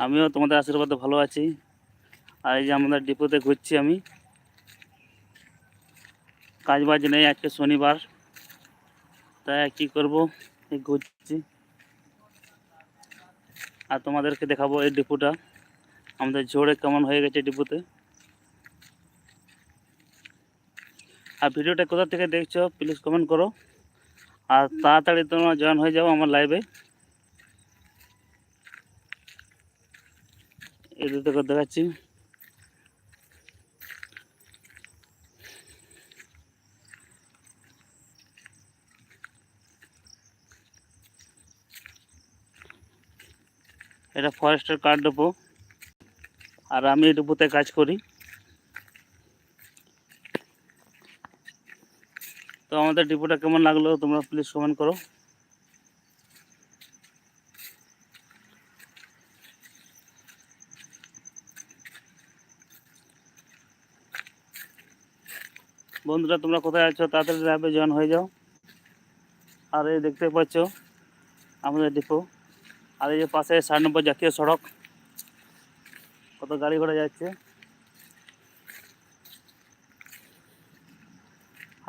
আমিও তোমাদের আশীর্বাদে ভালো আছি। আর এই যে আমাদের ডিপোতে ঘুরছি আমি। কাজ বাজ নেই আজকে শনিবার। তাই কি করব? এই ঘুরছি। আর তোমাদেরকে দেখাবো এই ডিপোটা। আমাদের ঝোড়ে কেমন হয়ে গেছে ডিপোতে। আর ভিডিওটা কোথা থেকে দেখছ প্লিজ কমেন্ট করো। আর তাড়াতাড়ি তোমরা জয়েন হয়ে যাও আমার লাইভে দুটো করে দেখাচ্ছি। এটা ফরেস্টের কার্ড ডেপো আর আমি এই ডেপোতে কাজ করি। তো আমাদের ডিপোটা কেমন লাগল তোমরা প্লিজ কমেন্ট করো। বন্ধুরা, তোমরা কোথায় আছো? তাড়াতাড়ি লাইভে জয়েন হয়ে যাও। আর এই দেখতে পাচ্ছ, আমাদের ডিপো আর এই যে পাশে ষাট নম্বর জাতীয় সড়ক। কত গাড়ি ঘোড়া যাচ্ছে।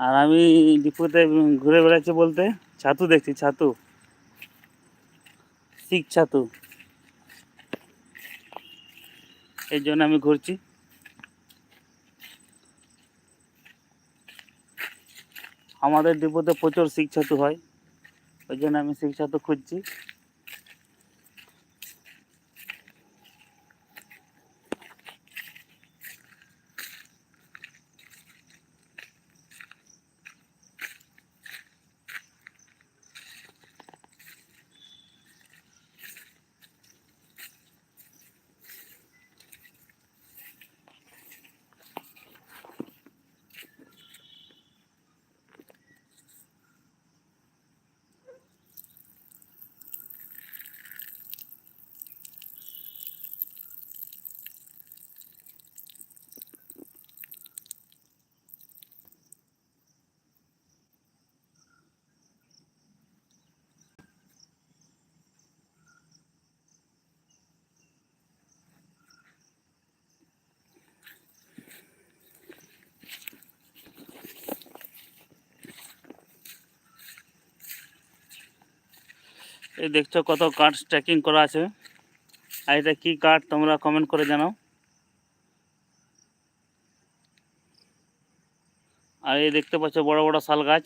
আর আমি ডিপোতে ঘুরে বেড়াচ্ছি বলতে, ছাতু দেখছি, ছাতু। শিখ ছাতু। এর জন্য আমি ঘুরছি। আমাদের ডিপোতে প্রচুর শিক্ষাতো হয়। ওই জন্য আমি শিক্ষাতো খুঁজছি। এই দেখছ কত কার্ড স্ট্যাকিং করা আছে। আর এটা কী কার্ড তোমরা কমেন্ট করে জানাও। আর এই দেখতে পাচ্ছ বড় বড় শাল গাছ।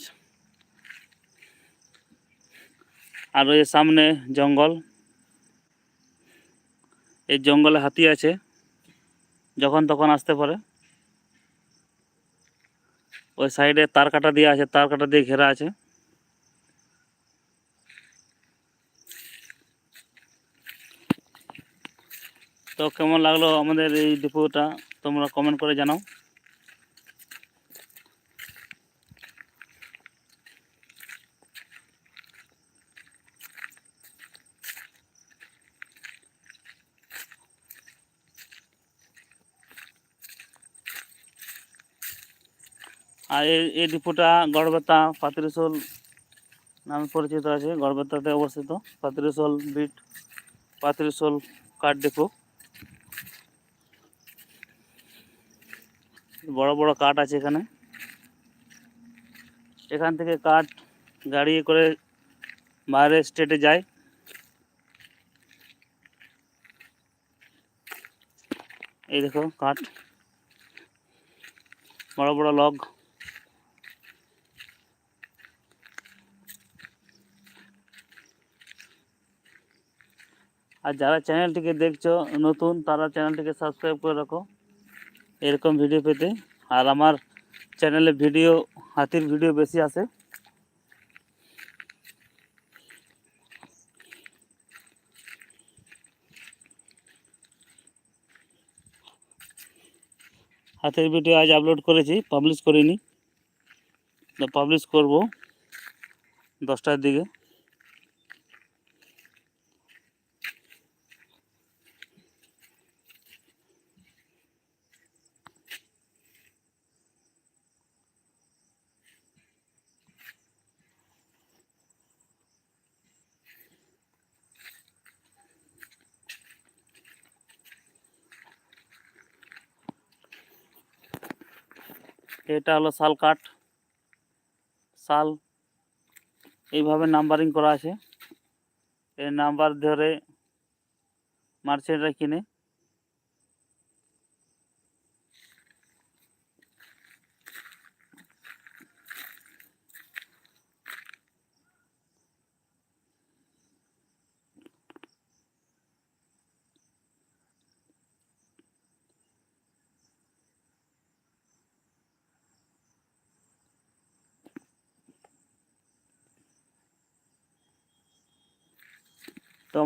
আর ওই সামনে জঙ্গল। এই জঙ্গলে হাতি আছে, যখন তখন আসতে পারে। ওই সাইডে তার কাটা দিয়ে আছে, তার কাটা দিয়ে ঘেরা আছে। তো কেমন লাগল আমাদের এই ডিপোটা? তোমরা কমেন্ট করে জানাও। আর এই ডিপোটা গড়বেতা পাতিরিশোল নামে পরিচিত আছে। গড়বেতাতে অবস্থিত। পাতিরিশোল বিট পাতিরিশোল কাঠ ডিপো। বড় বড় কাঠ আছে এখানে। এখান থেকে কাঠ গাড়ি করে বাইরে স্টেটে যায়। এই দেখো কাঠ। বড় বড় লগ। আর যারা চ্যানেলটিকে দেখছ নতুন, তারা চ্যানেলটিকে সাবস্ক্রাইব করে রাখো। এরকম ভিডিও পেতে। আর আমার চ্যানেলে ভিডিও হাতির ভিডিও বেশি আসে হাতের ভিডিও আজ আপলোড করেছি পাবলিশ করিনি। পাবলিশ করব দশটার দিকে। এটা হলো শাল কাঠ। শাল এইভাবে নাম্বারিং করা আছে। এই নাম্বার ধরে মার্চেন্টরা কিনে।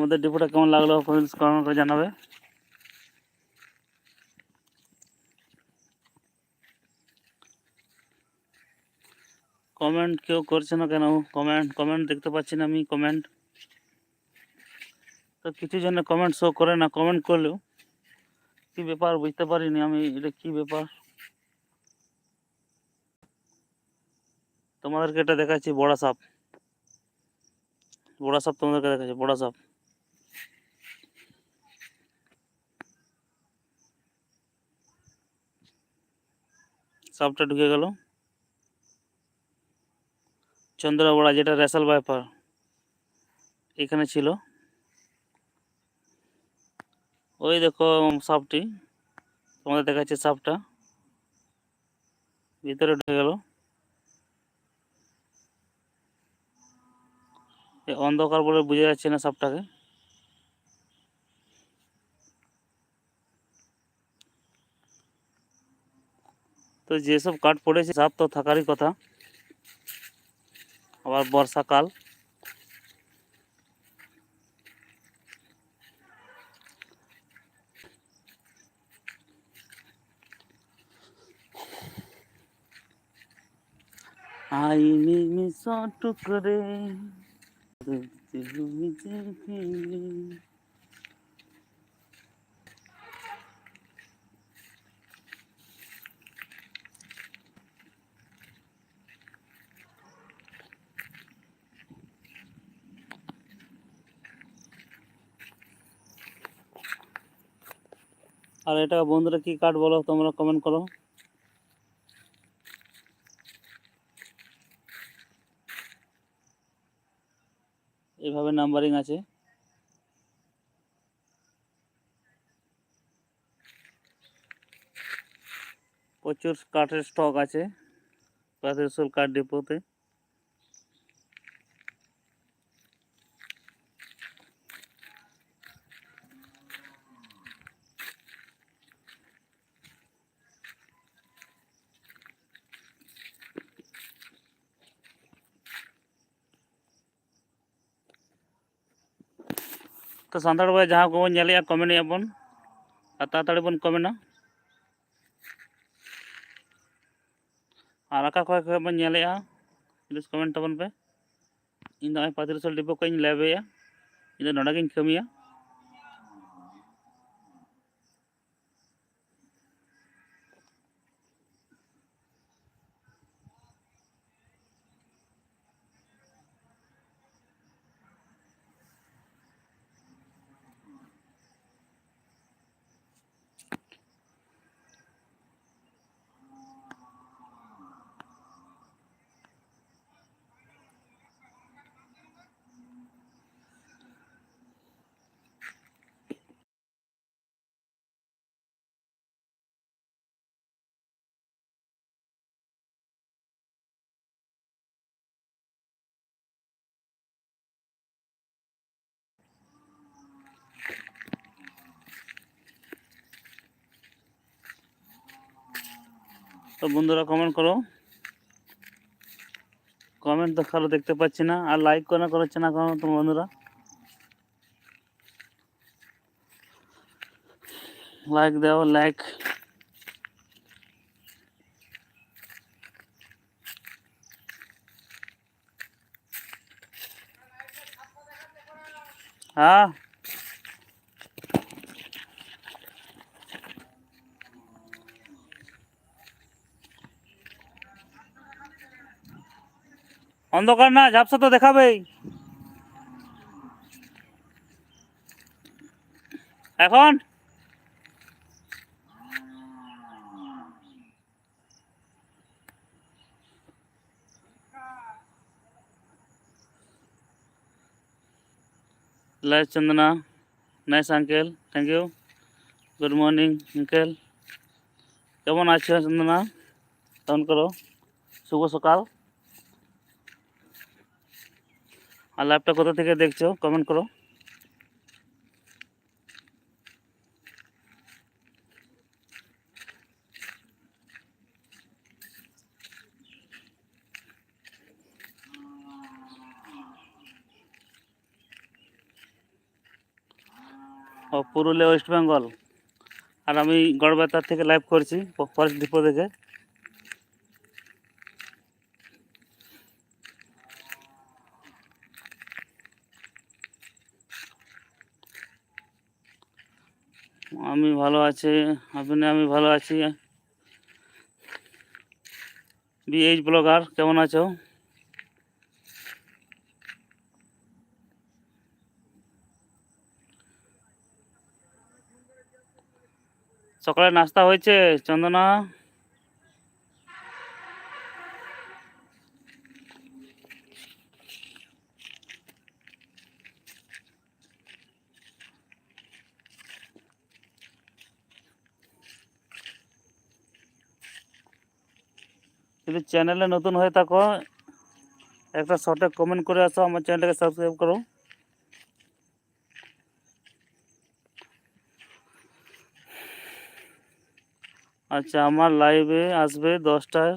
আমাদের ডিপোটা কেমন লাগল কমেন্টস কমেন্ট করে জানাবে। কমেন্ট কেউ করছে না কেন? কমেন্ট কমেন্ট দেখতে পাচ্ছি না আমি, কমেন্ট। তো কিছু জন্য কমেন্ট শো করে না, কমেন্ট করলেও। কি ব্যাপার বুঝতে পারিনি আমি, এটা কি ব্যাপার? তোমাদেরকে এটা দেখাচ্ছি, বড়া সাপ। বড়া সাপ তোমাদেরকে দেখাচ্ছি, বড়া সাপ। সাপটা ঢুকে গেল। চন্দ্রবড়া, যেটা রেসাল বাইপার এখানে ছিল। ওই দেখো সাপটি, তোমাদের দেখাচ্ছে সাপটা। ভিতরে ঢুকে গেল। অন্ধকার বলে বোঝা যাচ্ছে না সাপটাকে। तो जे सब काट पड़े सब तो थकार कथा आर बर्षाकाल आईनी टुकड़े। আর এটা বন্ধুরা কি কাঠ বলো? তোমরা কমেন্ট করো। এভাবে নাম্বারিং আছে। প্রচুর কাঠের স্টক আছে। প্রাতেশ্বর কাঠ ডিপোতে तो सानाड़ बोले जहाँ को कमेंट बन ताड़ी बन कमेंट और अका खेल बन प्लीज़ कमेंट पे। इन पात्र डिब्बो को लैबे इन नागे कमिया তো বন্ধুরা কমেন্ট করো। কমেন্ট তো কারও দেখতে পাচ্ছি না, আর লাইক কেন করছে না কেন তোমার বন্ধুরা? লাইক দাও লাইক হ্যাঁ अंधकार ना झापसा तो देखा एन लाइस Chandana nice uncle thank you good morning uncle कम आंदना फ़ोन करो शुभ सकाल আর লাইভটা কোথা থেকে দেখছ? কমেন্ট করো। ও, পুরুলিয়া ওয়েস্ট বেঙ্গল আর আমি গড়বেতার থেকে লাইভ করছি ফরেস্ট ডিপো থেকে আমি ভালো আছে আপনি আমি ভালো আছি। বিএইচ ব্লগার কেমন আছো? সকালে নাস্তা হয়েছে চন্দনা? যদি চ্যানেলে নতুন হয়ে থাকো, একটা শর্টে কমেন্ট করে আসো, আমার চ্যানেলটাকে সাবস্ক্রাইব করো। আচ্ছা আমার লাইভে আসবে দশটায়,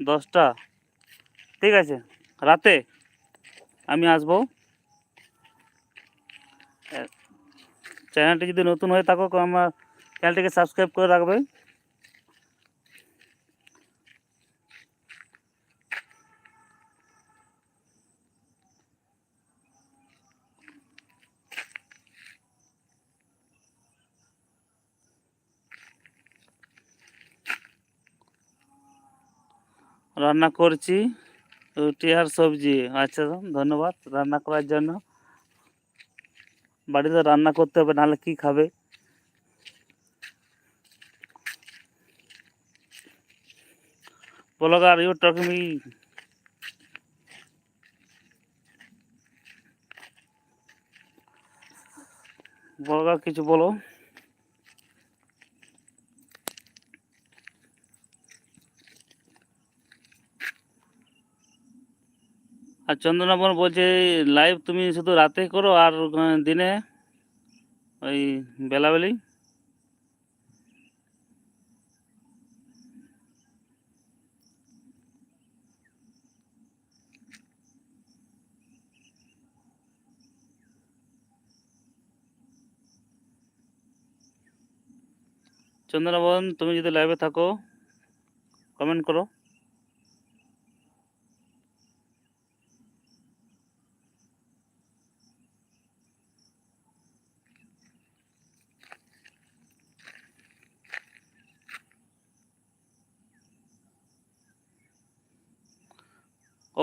দশটা। ঠিক আছে, রাতে আমি আসব। চ্যানেলটি যদি নতুন হয়ে থাকো, আমার চ্যানেলটিকে সাবস্ক্রাইব করে রাখবে। রান্না করছি, রুটি আর সবজি। আচ্ছা ধন্যবাদ রান্না করার জন্য। বাড়িতে রান্না করতে হবে, নাহলে কি খাবে? Blogger you talking me blogger কিছু বলো। আর চন্দনা বোন বলছে লাইভ তুমি শুধু রাতে করো আর দিনে? ওই বেলাবেলি? চন্দনা তুমি যদি লাইভে থাকো কমেন্ট করো।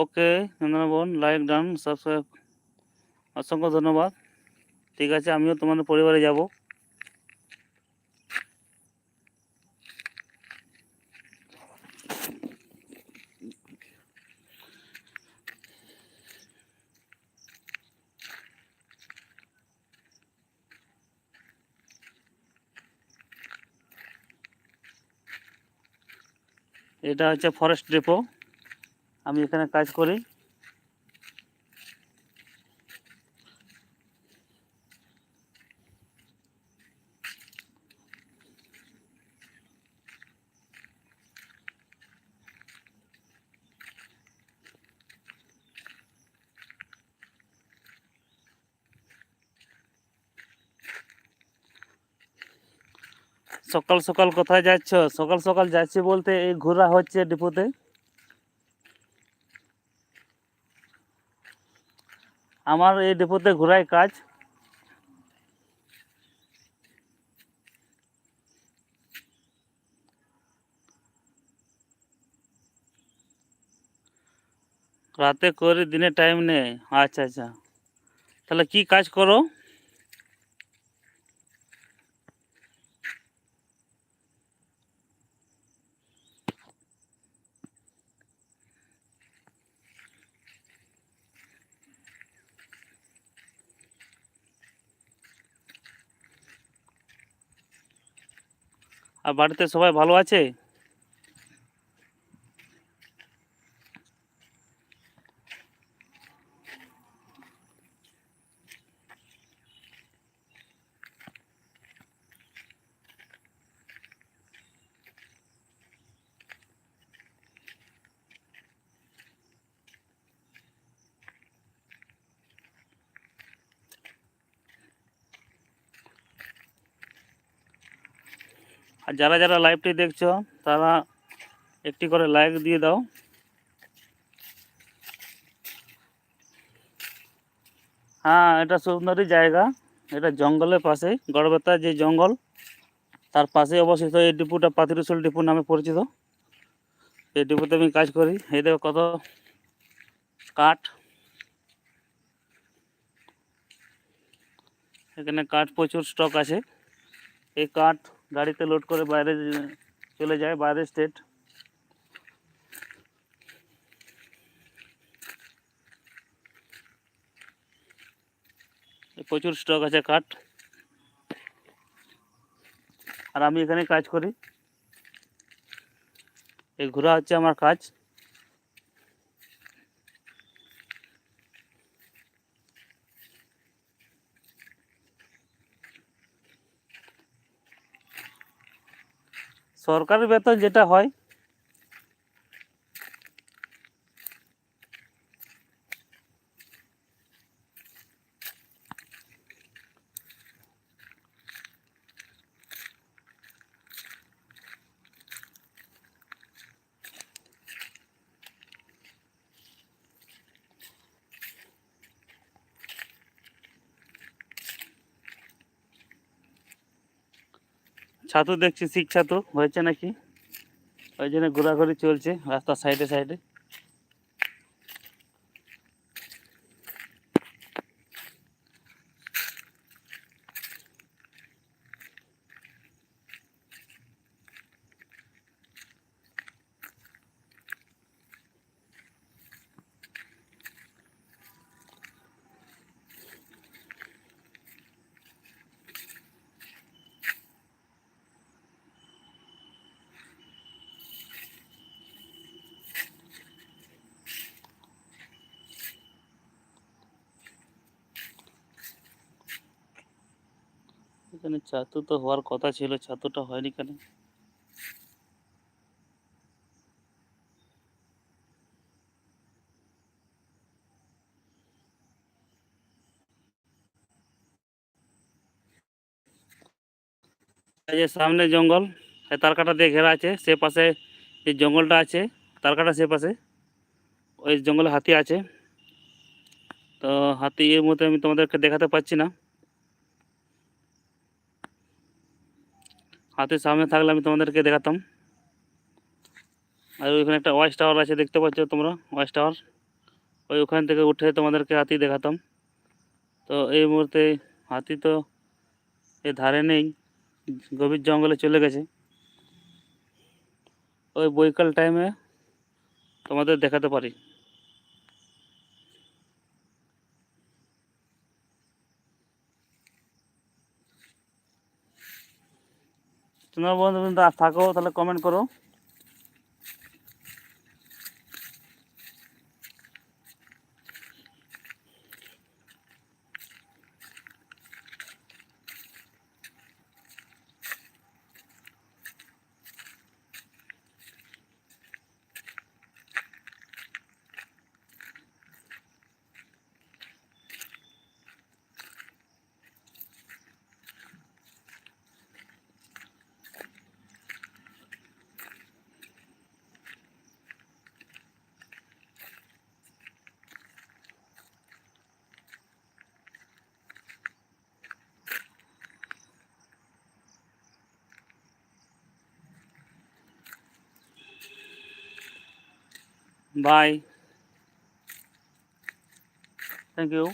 ওকে চন্দনা লাইক ডান সাবস্ক্রাইব অসংখ্য ধন্যবাদ। ঠিক আছে, আমিও তোমাদের পরিবারে যাব। এটা হচ্ছে ফরেস্ট ডিপো আমি এখানে কাজ করি। সকাল সকাল কোথায় যাচ্ছ? সকাল সকাল যাচ্ছি বলতে এই ঘোরা হচ্ছে ডিপোতে। আমার এই ডিপোতে ঘোরায় কাজ। রাতে করে দিনে টাইম নেই। আচ্ছা আচ্ছা। তাহলে কি কাজ করো? বাড়িতে সবাই ভালো আছে? আর যারা যারা লাইভটি দেখছ, তারা একটি করে লাইক দিয়ে দাও। হ্যাঁ এটা সুন্দরই জায়গা। এটা জঙ্গলের পাশে গড়বেতার যে জঙ্গল, তার পাশে অবস্থিত এই ডিপুটা পাতিরুসুল ডিপু নামে পরিচিত। এই ডিপুতে আমি কাজ করি। এই দেখো কত কাঠ। এখানে কাঠ প্রচুর স্টক আছে। এই কাঠ গাড়িতে লোড করে বাইরে চলে যায়, বাইরে স্টেট প্রচুর স্টক আছে কাঠ। আর আমি এখানে কাজ করি। এই ঘোরা হচ্ছে আমার কাজ। সরকারি বেতন যেটা হয় ছাতু দেখছি শিখ ছাতু হয়েছে নাকি? ওই জন্য ঘোরাঘুরি চলছে রাস্তার সাইডে সাইডে এখানে ছাতু তো হওয়ার কথা ছিল, ছাতুটা হয়নি কেন? এই যে সামনে জঙ্গল, এই তারকাটা দিয়ে ঘেরা আছে, সে পাশে যে জঙ্গলটা আছে, তারকাটা সে পাশে, ওই জঙ্গলে হাতি আছে। তো হাতি এর মধ্যে আমি তোমাদেরকে দেখাতে পাচ্ছি না। হাতির সামনে থাকলে আমি তোমাদেরকে দেখাতাম। আর ওইখানে একটা ওয়াচ টাওয়ার আছে, দেখতে পাচ্ছ তোমরা? Watch tower. ওই ওখান থেকে উঠে তোমাদেরকে হাতি দেখাতাম। তো এই মুহূর্তে হাতি তো এ ধারে নেই, গভীর জঙ্গলে চলে গেছে। ওই বৈকাল টাইমে তোমাদের দেখাতে পারি। তোমরা বন্ধু থাকো তাহলে কমেন্ট করো। Bye. Thank you.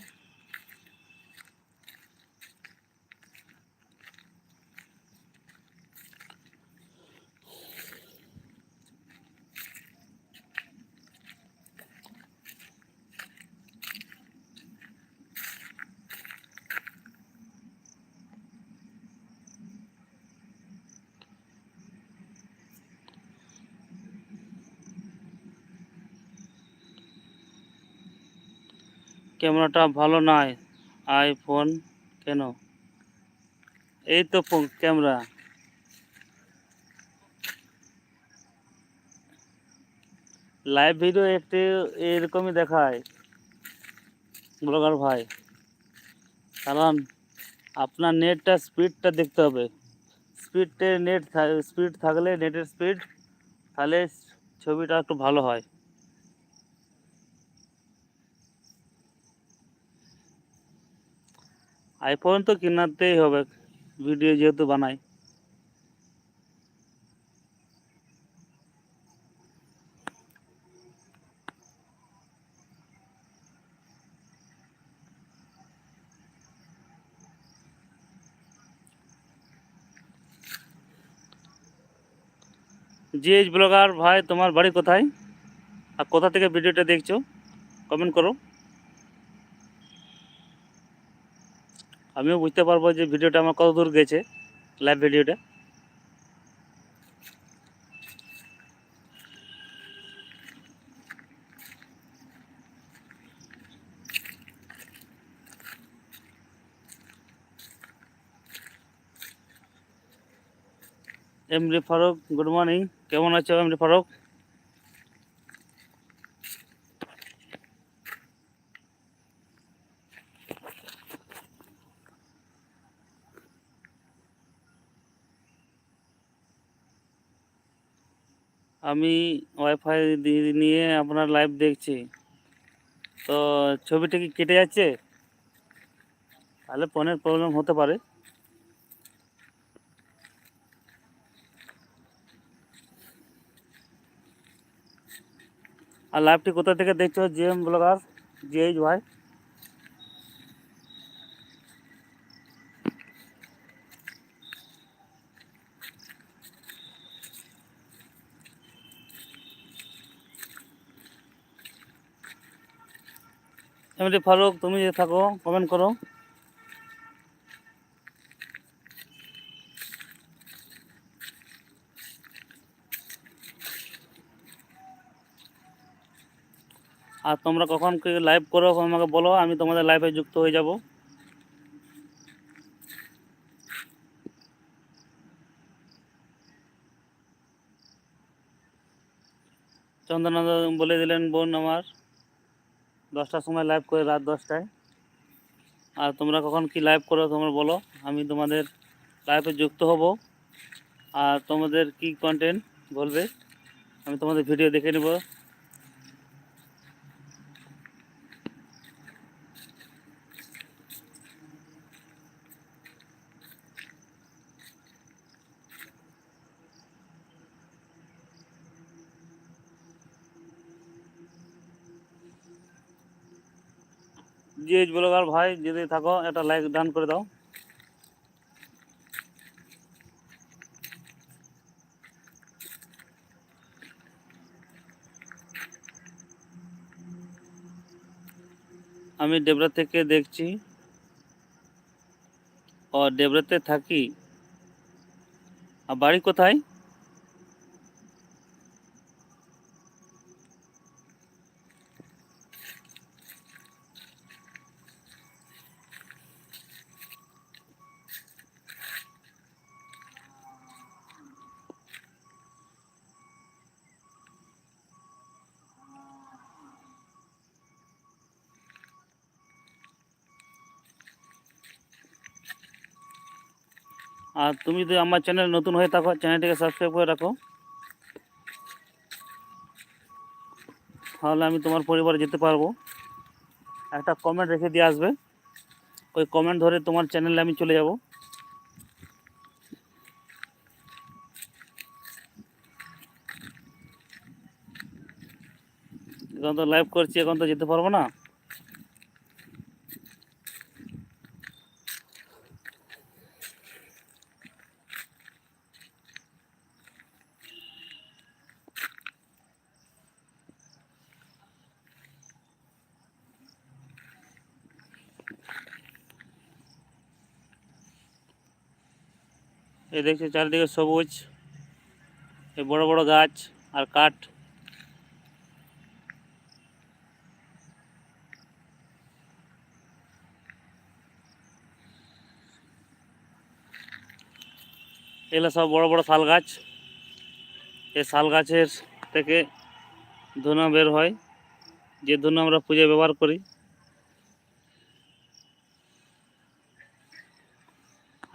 ক্যামেরাটা ভালো নয় আইফোন কেন? এই তো ক্যামেরা। লাইভ ভিডিও একটু এরকমই দেখায়। ব্লগার ভাই, কারণ আপনার নেটটা স্পিডটা দেখতে হবে। স্পিডে নেট স্পিড থাকলে নেটের স্পিড তাহলে ছবিটা একটু ভালো হয়। আইফোন তো কিনাতেই হবে ভিডিও যেহেতু বানাই। জিএইচ ব্লগার ভাই, তোমার বাড়ি কোথায়? আর কোথা থেকে ভিডিওটা দেখছ? কমেন্ট করো। আমিও বুঝতে পারব যে ভিডিওটা আমার কত দূর গেছে লাইভ ভিডিওটা। এমডি ফারুক গুড মর্নিং কেমন আছো এমডি ফারুক? আমি ওয়াইফাই নিয়ে আপনার লাইভ দেখছি। তো ছবিটা কি কেটে যাচ্ছে? তাহলে ফোনের প্রবলেম হতে পারে। আর লাইভটি কোথা থেকে দেখছ? জিএম ব্লগার জিএইচ ভাই এমনি ফারুক তুমি যে থাকো কমেন্ট করো। আর তোমরা কখন লাইভ করো, আমাকে বলো, আমি তোমাদের লাইভে যুক্ত হয়ে যাব। চন্দনা বলে দিলেন বোন আমার। দশটার সময় লাইভ করে রাত দশটায়। আর তোমরা কখন কি লাইভ করো তোমরা বলো। আমি তোমাদের লাইভে যুক্ত হব। আর তোমাদের কি কন্টেন্ট বলবে, আমি তোমাদের ভিডিও দেখে নেব। জিএইচ ব্লগার ভাই, যদি থাকো, একটা লাইক ডান করে দাও। আমি ডেবরা থেকে দেখছি। ও, ডেবরাতে থাকি। আর বাড়ি কোথায়? আর তুমি যদি আমার চ্যানেল নতুন হয়ে থাকো চ্যানেলটিকে সাবস্ক্রাইব করে রাখো। তাহলে আমি তোমার পরিবারে যেতে পারব। একটা কমেন্ট রেখে দিয়ে আসবে। ওই কমেন্ট ধরে তোমার চ্যানেলে আমি চলে যাব। এখন তো লাইভ করছি, এখন তো যেতে পারব না। দেখছ চারিদিকে সবুজ, এই বড় বড় গাছ আর কাঠ। এগুলো সব বড় বড় শাল গাছ। এই শাল গাছের থেকে ধুনো বের হয়। যে ধুনো আমরা পূজায় ব্যবহার করি।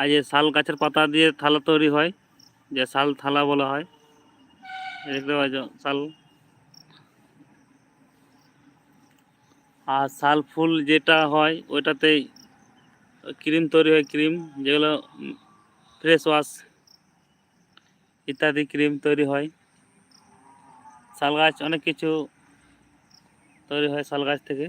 আর যে শাল গাছের পাতা দিয়ে থালা তৈরি হয়, যে শাল থালা বলা হয়। দেখতে পাচ্ছ শাল। আর শাল ফুল যেটা হয় ওইটাতেই ক্রিম তৈরি হয়, ক্রিম যেগুলো ফ্রেশ ওয়াশ ইত্যাদি ক্রিম তৈরি হয়। শাল গাছ অনেক কিছু তৈরি হয় শাল গাছ থেকে।